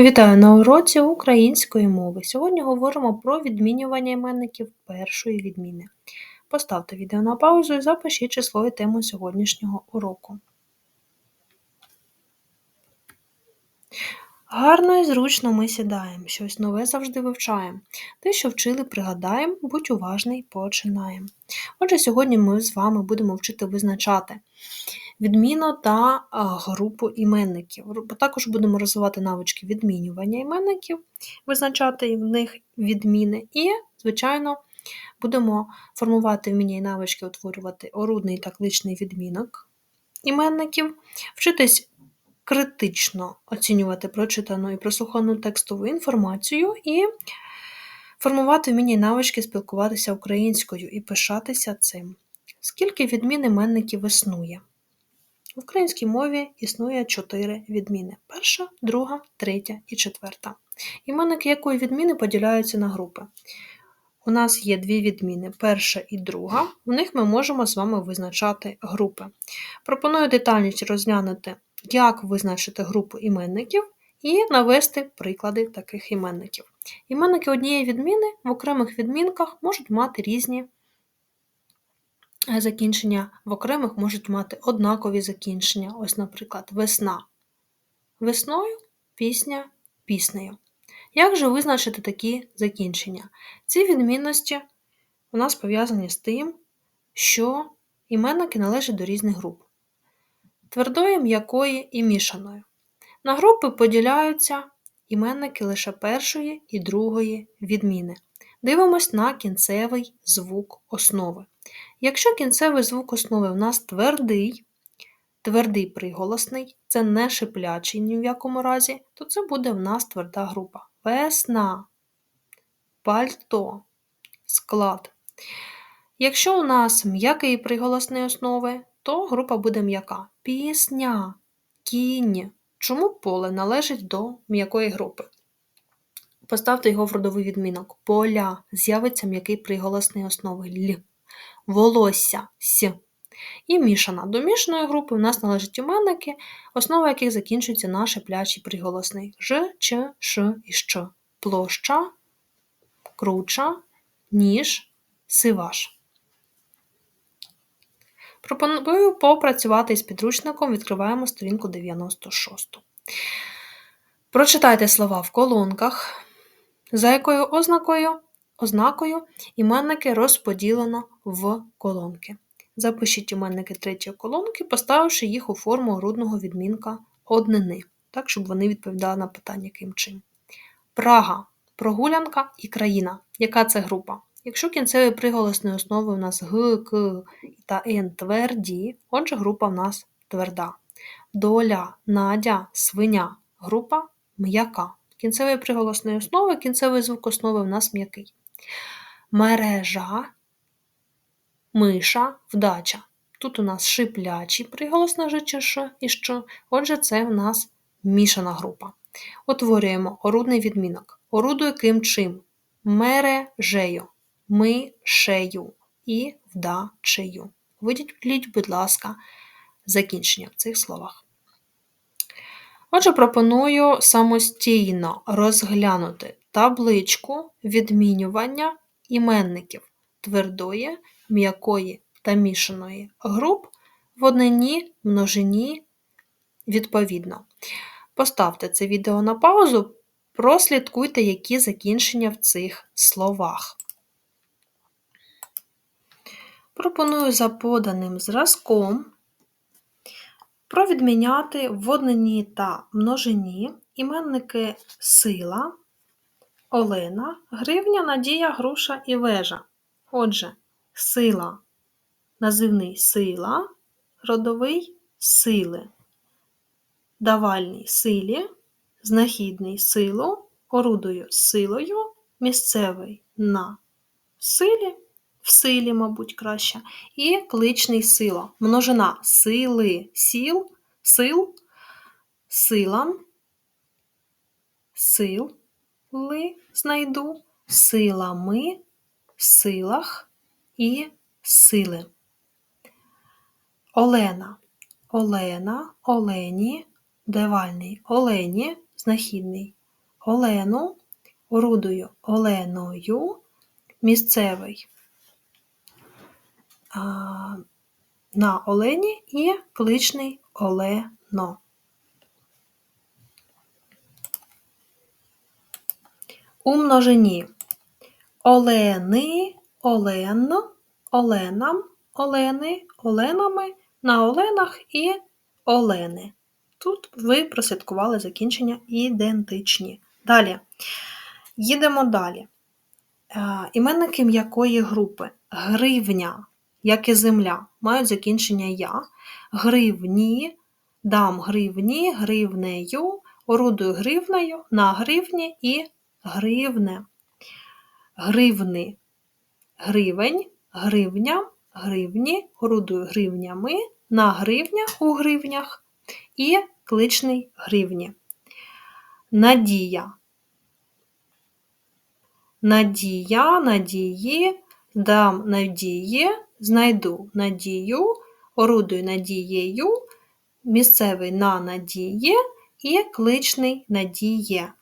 Вітаю на уроці української мови. Сьогодні говоримо про відмінювання іменників першої відміни. Поставте відео на паузу і запишіть число і тему сьогоднішнього уроку. Гарно і зручно ми сідаємо, щось нове завжди вивчаємо. Те, що вчили, пригадаємо, будь уважний, починаємо. Отже, сьогодні ми з вами будемо вчити визначати відміну та групу іменників. Також будемо розвивати навички відмінювання іменників, визначати в них відміни, і, звичайно, будемо формувати вміння і навички утворювати орудний та кличний відмінок іменників, вчитись критично оцінювати прочитану і прослухану текстову інформацію і формувати вміння і навички спілкуватися українською і пишатися цим. Скільки відмін іменників існує? В українській мові існує чотири відміни: перша, друга, третя і четверта. Іменники якої відміни поділяються на групи. У нас є дві відміни: перша і друга. В них ми можемо з вами визначати групи. Пропоную детальніше розглянути, як визначити групу іменників і навести приклади таких іменників. Іменники однієї відміни в окремих відмінках можуть мати різні закінчення в окремих можуть мати однакові закінчення. Ось, наприклад, весна. Весною пісня піснею. Як же визначити такі закінчення? Ці відмінності у нас пов'язані з тим, що іменники належать до різних груп. Твердої, м'якої і мішаної. На групи поділяються іменники лише першої і другої відміни. Дивимось на кінцевий звук основи. Якщо кінцевий звук основи в нас твердий, твердий приголосний, це не шиплячий ні в якому разі, то це буде в нас тверда група. Весна, пальто, склад. Якщо у нас м'який приголосний основи, то група буде м'яка. Пісня, кінь. Чому поле належить до м'якої групи? Поставте його в родовий відмінок. Поля з'явиться м'який приголосний основи Л волосся с. І мішана. До мішаної групи у нас належать іменники, основа яких закінчується на шиплячий приголосний Ж, Ч, Ш і Щ. Площа, круча, ніж, сиваш. Пропоную попрацювати із підручником, відкриваємо сторінку 96. Прочитайте слова в колонках, за якою ознакою ознакою іменники розподілено в колонки. Запишіть іменники третьої колонки, поставивши їх у форму грудного відмінка однини, так, щоб вони відповідали на питання яким чим. Прага, прогулянка і країна. Яка це група? Якщо кінцеві приголосні основи у нас Г, К та Н тверді, отже, група в нас тверда. Доля, надя, свиня. Група м'яка. Кінцеві приголосної основи, кінцевий звук основи у нас м'який мережа, миша, вдача. Тут у нас шиплячий приголос на Ж чи Ш і що. Отже, це в нас мішана група. Утворюємо орудний відмінок. Орудує ким чим? Мережею, мишею і вдачею. Виділіть, будь ласка, закінчення в цих словах. Отже, пропоную самостійно розглянути табличку відмінювання іменників твердої, м'якої та мішаної груп в однині, множині відповідно. Поставте це відео на паузу, прослідкуйте, які закінчення в цих словах. Пропоную за поданим зразком провідміняти в однині та множині іменники сила, Олена, гривня, надія, груша і вежа. Отже, сила, називний сила, родовий сили, давальний силі, знахідний силу, орудою силою, місцевий на силі, в силі, мабуть, краще, і кличний сила, множина сили, сіл, сил, силам, сил ли знайду силами, силах і сили. Олена, Олена, Олені, девальний Олені, знахідний Олену, орудую Оленою, місцевий а, на Олені і кличний Олено. У множині Олени, Олено, Оленам, Олени, Оленами, на Оленах і Олени. Тут ви прослідкували закінчення ідентичні. Далі. Їдемо далі. Е, іменники м'якої групи. Гривня, як і земля, мають закінчення я. Гривні, дам гривні, гривнею, орудую гривнею, на гривні і гривне. Гривни, гривень, гривня, гривні, орудую гривнями, на гривнях у гривнях і кличний гривні. Надія. Надія, надії, дам надії, знайду надію, орудую надією, місцевий на надії і кличний надіє.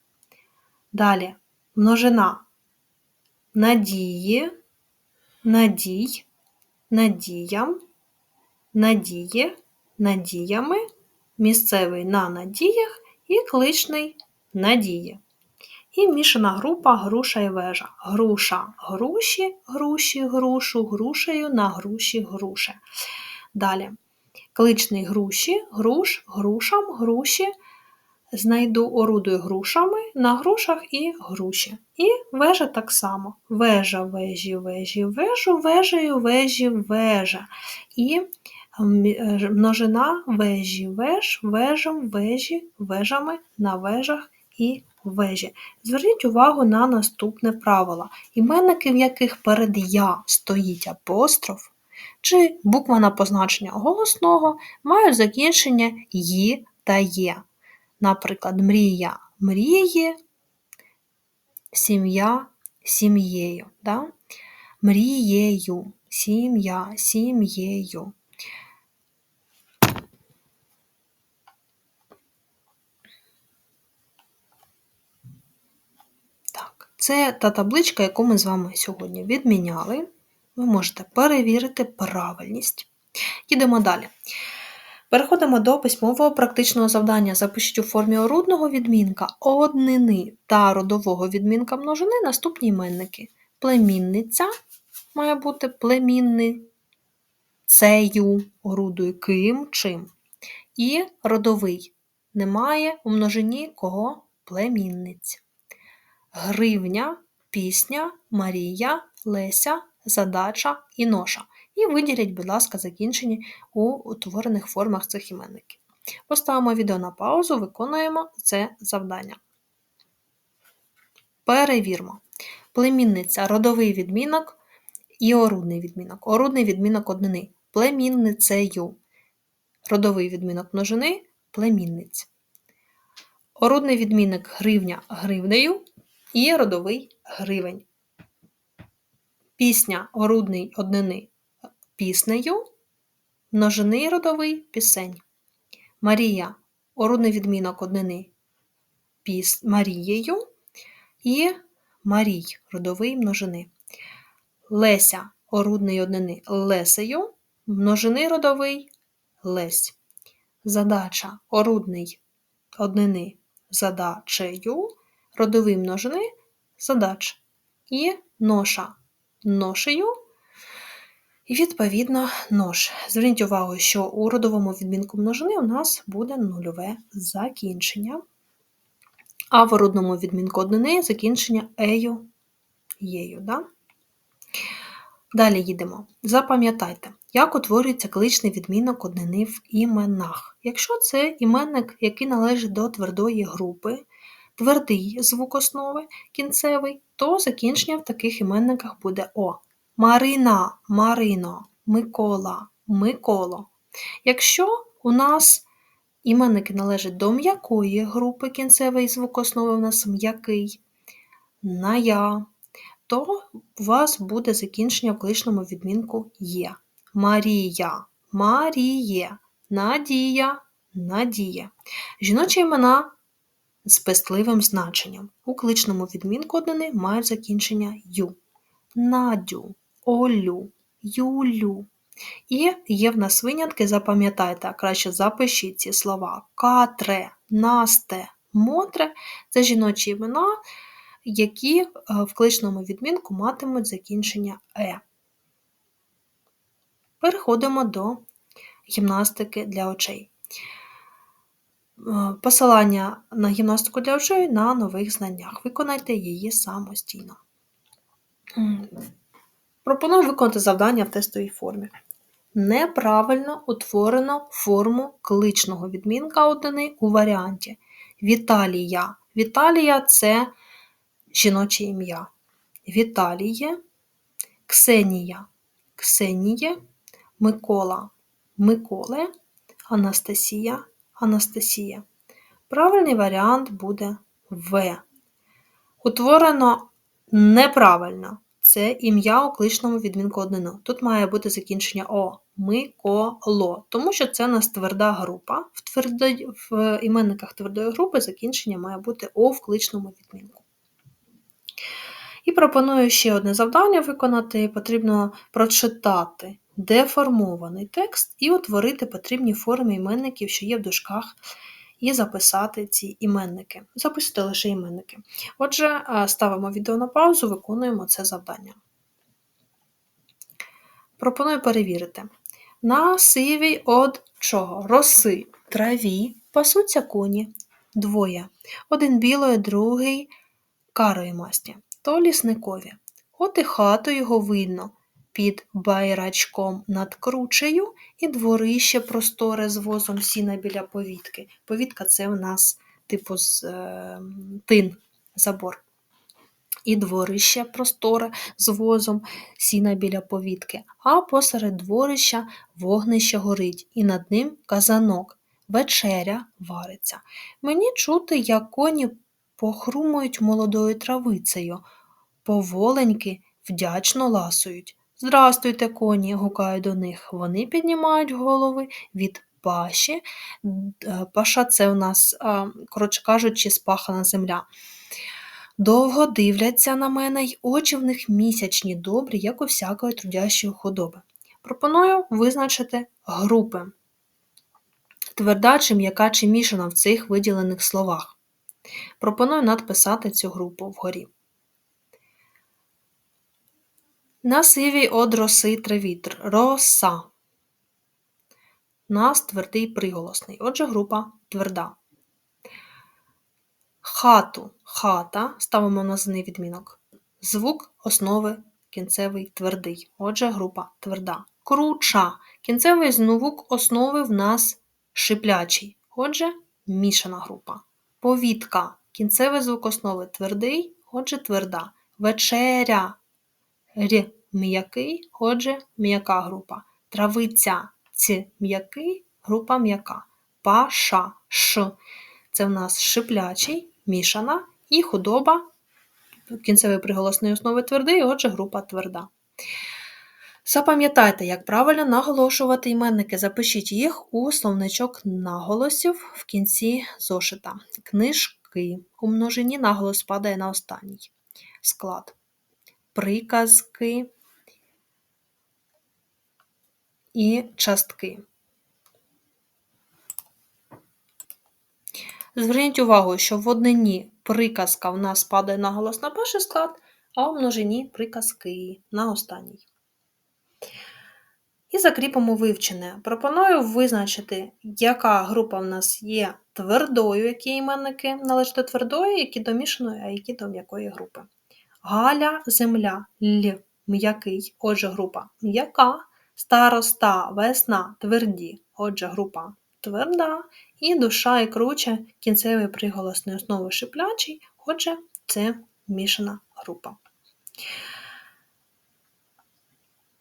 Далі множина надії, надій, надіям, надіє, надіями, місцевий на надіях і кличний надіє. І мішана група груша і вежа. Груша груші, груші, грушу, грушею на груші груше. Далі кличний груші, груш, грушам, груші. Знайду орудую грушами на грушах і груші. І вежа так само. Вежа, вежі, вежі, вежу, вежею, вежі, вежа. І е, множина вежі, веж, вежам, вежі, вежами на вежах і вежі. Зверніть увагу на наступне правило. Іменники, в яких перед я стоїть апостроф, чи буква на позначення голосного, мають закінчення «ї» та «є». Наприклад, мрія мріє, сім'я сім'єю. Да? Мрією, сім'я, сім'єю. Так, це та табличка, яку ми з вами сьогодні відміняли. Ви можете перевірити правильність. Йдемо далі. Переходимо до письмового практичного завдання. Запишіть у формі орудного відмінка однини та родового відмінка множини наступні іменники. Племінниця має бути племінницею, орудою ким чим. І родовий немає у множині кого племінниць. Гривня, пісня, Марія, Леся, задача і ноша і виділіть, будь ласка, закінчені у утворених формах цих іменників. Поставимо відео на паузу, виконуємо це завдання. Перевірмо. Племінниця родовий відмінок і орудний відмінок. Орудний відмінок однини. Племінницею. Родовий відмінок множини племінниць. Орудний відмінок гривня гривнею і родовий гривень. Пісня орудний однини піснею, множини родовий пісень. Марія орудний відмінок однини піс, Марією і Марій родовий множини. Леся орудний однини Лесею, множини родовий Лесь. Задача орудний однини задачею, родовий множини задач. І ноша ношею і, відповідно, нож. Зверніть увагу, що у родовому відмінку множини у нас буде нульове закінчення, а в родному відмінку однини закінчення ею, єю. Да? Далі їдемо. Запам'ятайте, як утворюється кличний відмінок однини в іменах. Якщо це іменник, який належить до твердої групи, твердий звук основи кінцевий, то закінчення в таких іменниках буде О. Марина, Марино, Микола, Миколо. Якщо у нас іменники належать до м'якої групи кінцевий звук основи у нас м'який, на я, то у вас буде закінчення в кличному відмінку є. Марія, Маріє, Надія, Надія. Жіночі імена з пестливим значенням. У кличному відмінку однини мають закінчення ю. Надю, Олю, Юлю. І є в нас винятки, запам'ятайте, а краще запишіть ці слова. Катре, Насте, Мотре це жіночі імена, які е, в кличному відмінку матимуть закінчення е. Переходимо до гімнастики для очей. Е, посилання на гімнастику для очей на нових знаннях. Виконайте її самостійно. Пропоную виконати завдання в тестовій формі. Неправильно утворено форму кличного відмінка однини у варіанті Віталія. Віталія це жіноче ім'я. Віталіє, Ксенія, Ксеніє, Микола, Миколе, Анастасія, Анастасія. Правильний варіант буде В. Утворено неправильно. Це ім'я у кличному відмінку однину. Тут має бути закінчення О, Миколо, тому що це у нас тверда група. В, твердо... в іменниках твердої групи закінчення має бути О в кличному відмінку. І пропоную ще одне завдання виконати. Потрібно прочитати деформований текст і утворити потрібні форми іменників, що є в дужках, і записати ці іменники. Записуйте лише іменники. Отже, ставимо відео на паузу, виконуємо це завдання. Пропоную перевірити. На сивій од чого? Роси, траві, пасуться коні, двоє. Один білої, другий карої масті, то лісникові. От і хату його видно під байрачком над кручею і дворище просторе з возом сіна біля повітки. Повітка це в нас типу з е, тин забор. І дворище просторе з возом сіна біля повітки, а посеред дворища вогнище горить, і над ним казанок, вечеря вариться. Мені чути, як коні похрумують молодою травицею, поволеньки вдячно ласують. Здрастуйте, коні, гукаю до них. Вони піднімають голови від паші. Е, паша це у нас, коротше кажучи, спахана земля. Довго дивляться на мене й очі в них місячні, добрі, як у всякої трудящої худоби. Пропоную визначити групи. Тверда чи м'яка чи мішана в цих виділених словах. Пропоную надписати цю групу вгорі. На сивій од роси травітр. Роса. Нас твердий приголосний. Отже, група тверда. Хату хата ставимо називний відмінок. Звук основи кінцевий твердий. Отже, група тверда. Круча. Кінцевий звук основи в нас шиплячий. Отже, мішана група. Повітка. Кінцевий звук основи твердий, отже, тверда. Вечеря. Р м'який, отже, м'яка група. Травиця ц м'який, група м'яка. Паша ш. Це в нас шиплячий, мішана і худоба. Кінцевий приголосної основи твердий, отже, група тверда. Запам'ятайте, як правильно наголошувати іменники. Запишіть їх у словничок наголосів в кінці зошита. Книжки. У множині наголос падає на останній склад. Приказки і частки. Зверніть увагу, що в однині приказка в нас падає на голос на перший склад, а в множині приказки на останній. І закріпимо вивчене. Пропоную визначити, яка група в нас є твердою, які іменники належать до твердої, які до мішаної, а які до м'якої групи. Галя, земля, л, м'який, отже, група м'яка, староста, весна, тверді, отже, група тверда, і душа і круче кінцевий приголосний основи шиплячий, отже, це мішана група.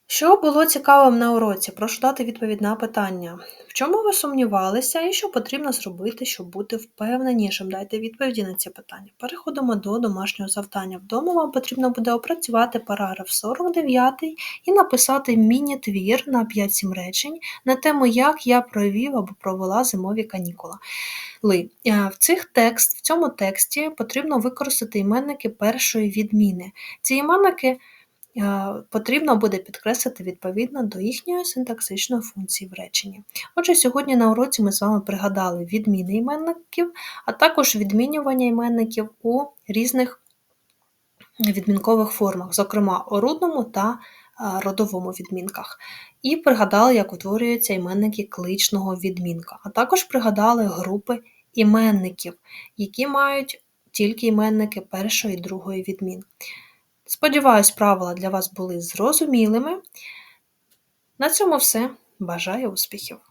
Що було цікавим на уроці? Прошу дати відповідь на питання. В чому ви сумнівалися і що потрібно зробити, щоб бути впевненішим? Дайте відповіді на ці питання. Переходимо до домашнього завдання. Вдома вам потрібно буде опрацювати параграф 49 і написати міні-твір на 5-7 речень на тему, як я провів або провела зимові канікули. Е, В цих текст, в цьому тексті потрібно використати іменники першої відміни. Ці іменники потрібно буде підкреслити відповідно до їхньої синтаксичної функції в реченні. Отже, сьогодні на уроці ми з вами пригадали відміни іменників, а також відмінювання іменників у різних відмінкових формах, зокрема орудному та е, родовому відмінках. І пригадали, як утворюються іменники кличного відмінка, а також пригадали групи іменників, які мають тільки іменники першої і другої відмін. Сподіваюсь, правила для вас були зрозумілими. На цьому все. Бажаю успіхів!